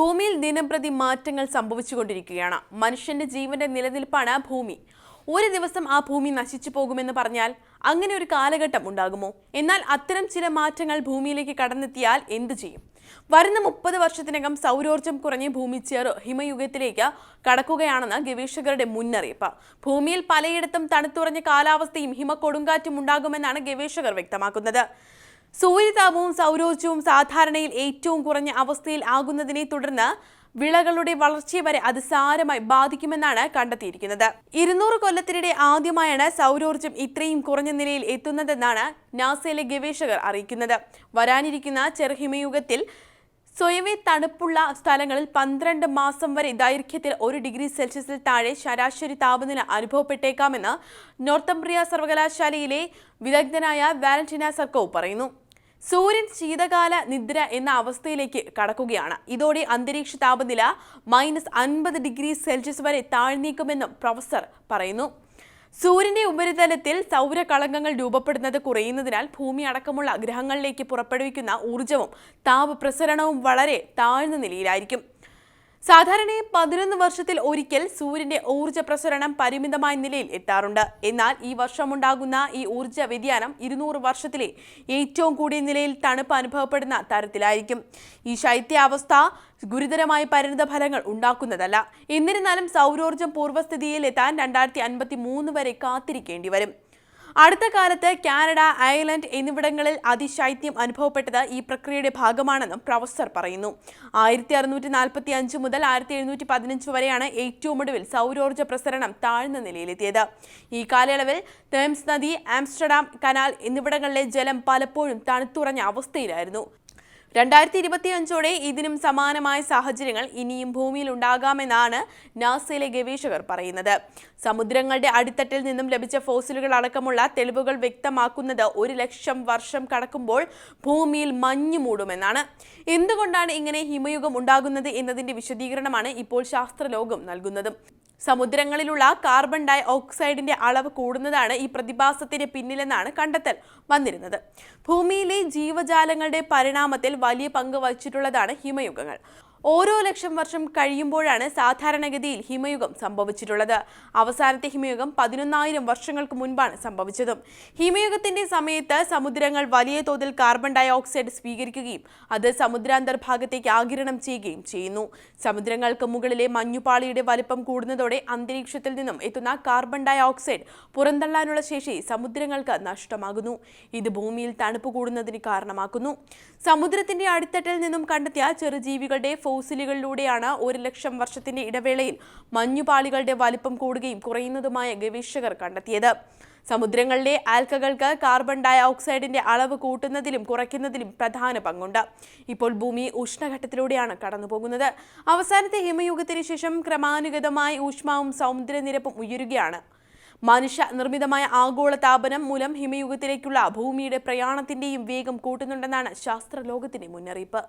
ഭൂമിയിൽ ദിനംപ്രതി മാറ്റങ്ങൾ സംഭവിച്ചുകൊണ്ടിരിക്കുകയാണ്. മനുഷ്യന്റെ ജീവന്റെ നിലനിൽപ്പാണ് ഭൂമി. ഒരു ദിവസം ആ ഭൂമി നശിച്ചു പോകുമെന്ന് പറഞ്ഞാൽ അങ്ങനെ ഒരു കാലഘട്ടം ഉണ്ടാകുമോ? എന്നാൽ അത്തരം ചില മാറ്റങ്ങൾ ഭൂമിയിലേക്ക് കടന്നെത്തിയാൽ എന്തു ചെയ്യും? വരുന്ന മുപ്പത് വർഷത്തിനകം സൗരോർജം കുറഞ്ഞ് ഭൂമി ചേർ ഹിമയുഗത്തിലേക്ക് കടക്കുകയാണെന്ന് ഗവേഷകരുടെ മുന്നറിയിപ്പ്. ഭൂമിയിൽ പലയിടത്തും തണുത്തുറഞ്ഞ കാലാവസ്ഥയും ഹിമക്കൊടുങ്കാറ്റും ഉണ്ടാകുമെന്നാണ് ഗവേഷകർ വ്യക്തമാക്കുന്നത്. സൂര്യതാപവും സൗരോർജവും സാധാരണയിൽ ഏറ്റവും കുറഞ്ഞ അവസ്ഥയിൽ ആകുന്നതിനെ തുടർന്ന് വിളകളുടെ വളർച്ചയെ വരെ അത് സാരമായി ബാധിക്കുമെന്നാണ് കണ്ടെത്തിയിരിക്കുന്നത്. ഇരുന്നൂറ് കൊല്ലത്തിനിടെ ആദ്യമായാണ് സൗരോർജം ഇത്രയും കുറഞ്ഞ നിലയിൽ എത്തുന്നതെന്നാണ് നാസയിലെ ഗവേഷകർ അറിയിക്കുന്നത്. വരാനിരിക്കുന്ന ചെറുഹിമയുഗത്തിൽ സ്വയമേ തണുപ്പുള്ള സ്ഥലങ്ങളിൽ പന്ത്രണ്ട് മാസം വരെ ദൈർഘ്യത്തിൽ ഒരു ഡിഗ്രി സെൽഷ്യസിൽ താഴെ ശരാശരി താപനില അനുഭവപ്പെട്ടേക്കാമെന്ന് നോർത്തംബ്രിയ സർവകലാശാലയിലെ വിദഗ്ധനായ വാലന്റീന സർക്കോവ് പറയുന്നു. സൂര്യൻ ശീതകാല നിദ്ര എന്ന അവസ്ഥയിലേക്ക് കടക്കുകയാണ്. ഇതോടെ അന്തരീക്ഷ താപനില മൈനസ് അൻപത് ഡിഗ്രി സെൽഷ്യസ് വരെ താഴ്ന്നേക്കുമെന്നും പ്രൊഫസർ പറയുന്നു. സൂര്യന്റെ ഉപരിതലത്തിൽ സൗരകളങ്കങ്ങൾ രൂപപ്പെടുന്നത് കുറയുന്നതിനാൽ ഭൂമി അടക്കമുള്ള ഗ്രഹങ്ങളിലേക്ക് പുറപ്പെടുവിക്കുന്ന ഊർജവും താപപ്രസരണവും വളരെ താഴ്ന്ന നിലയിലായിരിക്കും. സാധാരണയായി പതിനൊന്ന് വർഷത്തിൽ ഒരിക്കൽ സൂര്യന്റെ ഊർജ പ്രസരണം പരിമിതമായ നിലയിൽ എത്താറുണ്ട്. എന്നാൽ ഈ വർഷമുണ്ടാകുന്ന ഈ ഊർജ വ്യതിയാനം ഇരുന്നൂറ് വർഷത്തിലെ ഏറ്റവും കൂടിയ നിലയിൽ തണുപ്പ് അനുഭവപ്പെടുന്ന തരത്തിലായിരിക്കും. ഈ ശൈത്യാവസ്ഥ ഗുരുതരമായ പരിണിത ഫലങ്ങൾ ഉണ്ടാക്കുന്നതല്ല. എന്നിരുന്നാലും സൗരോർജം പൂർവസ്ഥിതിയിൽ എത്താൻ രണ്ടായിരത്തി അൻപത്തി മൂന്ന് വരെ കാത്തിരിക്കേണ്ടി വരും. അടുത്ത കാലത്ത് കാനഡ അയർലൻഡ് എന്നിവിടങ്ങളിൽ അതിശൈത്യം അനുഭവപ്പെട്ടത് ഈ പ്രക്രിയയുടെ ഭാഗമാണെന്നും പ്രൊഫസർ പറയുന്നു. ആയിരത്തി അറുന്നൂറ്റി നാൽപ്പത്തി അഞ്ച് മുതൽ ആയിരത്തി എഴുന്നൂറ്റി പതിനഞ്ച് വരെയാണ് ഏറ്റവും ഒടുവിൽ സൗരോർജ പ്രസരണം താഴ്ന്ന നിലയിലെത്തിയത്. ഈ കാലയളവിൽ തേംസ് നദി ആംസ്റ്റർഡാം കനാൽ എന്നിവിടങ്ങളിലെ ജലം പലപ്പോഴും തണുത്തുറഞ്ഞ അവസ്ഥയിലായിരുന്നു. രണ്ടായിരത്തി ഇരുപത്തി അഞ്ചോടെ ഇതിനും സമാനമായ സാഹചര്യങ്ങൾ ഇനിയും ഭൂമിയിൽ ഉണ്ടാകാമെന്നാണ് നാസയിലെ ഗവേഷകർ പറയുന്നത്. സമുദ്രങ്ങളുടെ അടിത്തട്ടിൽ നിന്നും ലഭിച്ച ഫോസിലുകൾ അടക്കമുള്ള തെളിവുകൾ വ്യക്തമാക്കുന്നത് ഒരു ലക്ഷം വർഷം കടക്കുമ്പോൾ ഭൂമിയിൽ മഞ്ഞു മൂടുമെന്നാണ്. എന്തുകൊണ്ടാണ് ഇങ്ങനെ ഹിമയുഗം ഉണ്ടാകുന്നത് എന്നതിന്റെ വിശദീകരണമാണ് ഇപ്പോൾ ശാസ്ത്രലോകം നൽകുന്നതും. സമുദ്രങ്ങളിലുള്ള കാർബൺ ഡൈ ഓക്സൈഡിന്റെ അളവ് കൂടുന്നതാണ് ഈ പ്രതിഭാസത്തിന് പിന്നിലെന്നാണ് കണ്ടെത്തൽ വന്നിരുന്നത്. ഭൂമിയിലെ ജീവജാലങ്ങളുടെ പരിണാമത്തിൽ വലിയ പങ്ക് വഹിച്ചിട്ടുള്ളതാണ് ഹിമയുഗങ്ങൾ. ഓരോ ലക്ഷം വർഷം കഴിയുമ്പോഴാണ് സാധാരണഗതിയിൽ ഹിമയുഗം സംഭവിച്ചിട്ടുള്ളത്. അവസാനത്തെ ഹിമയുഗം പതിനൊന്നായിരം വർഷങ്ങൾക്ക് മുൻപാണ് സംഭവിച്ചതും. ഹിമയുഗത്തിന്റെ സമയത്ത് സമുദ്രങ്ങൾ വലിയ തോതിൽ കാർബൺ ഡൈ ഓക്സൈഡ് സ്വീകരിക്കുകയും അത് സമുദ്രാന്തർഭാഗത്തേക്ക് ആകിരണം ചെയ്യുകയും ചെയ്യുന്നു. സമുദ്രങ്ങൾക്ക് മുകളിലെ മഞ്ഞുപാളിയുടെ വലിപ്പം കൂടുന്നതോടെ അന്തരീക്ഷത്തിൽ നിന്നും എത്തുന്ന കാർബൺ ഡൈ ഓക്സൈഡ് പുറന്തള്ളാനുള്ള ശേഷി സമുദ്രങ്ങൾക്ക് നഷ്ടമാകുന്നു. ഇത് ഭൂമിയിൽ തണുപ്പ് കൂടുന്നതിന് കാരണമാക്കുന്നു. സമുദ്രത്തിന്റെ അടിത്തട്ടിൽ നിന്നും കണ്ടെത്തിയ ചെറുജീവികളുടെ ഫോസിലുകളിലൂടെയാണ് ഒരു ലക്ഷം വർഷത്തിന്റെ ഇടവേളയിൽ മഞ്ഞുപാളികളുടെ വലിപ്പം കൂടുകയും കുറയുന്നതുമായ ഗവേഷകർ കണ്ടെത്തിയത്. സമുദ്രങ്ങളിലെ ആൽക്കകൾക്ക് കാർബൺ ഡൈ ഓക്സൈഡിന്റെ അളവ് കൂട്ടുന്നതിലും കുറയ്ക്കുന്നതിലും പ്രധാന പങ്കുണ്ട്. ഇപ്പോൾ ഭൂമി ഉഷ്ണഘട്ടത്തിലൂടെയാണ് കടന്നുപോകുന്നത്. അവസാനത്തെ ഹിമയുഗത്തിന് ശേഷം ക്രമാനുഗതമായി ഊഷ്മാവും സമുദ്രനിരപ്പും ഉയരുകയാണ്. മനുഷ്യ നിർമ്മിതമായ ആഗോള താപനം മൂലം ഹിമയുഗത്തിലേക്കുള്ള ഭൂമിയുടെ പ്രയാണത്തിന്റെയും വേഗം കൂട്ടുന്നുണ്ടെന്നാണ് ശാസ്ത്രലോകത്തിന്റെ മുന്നറിയിപ്പ്.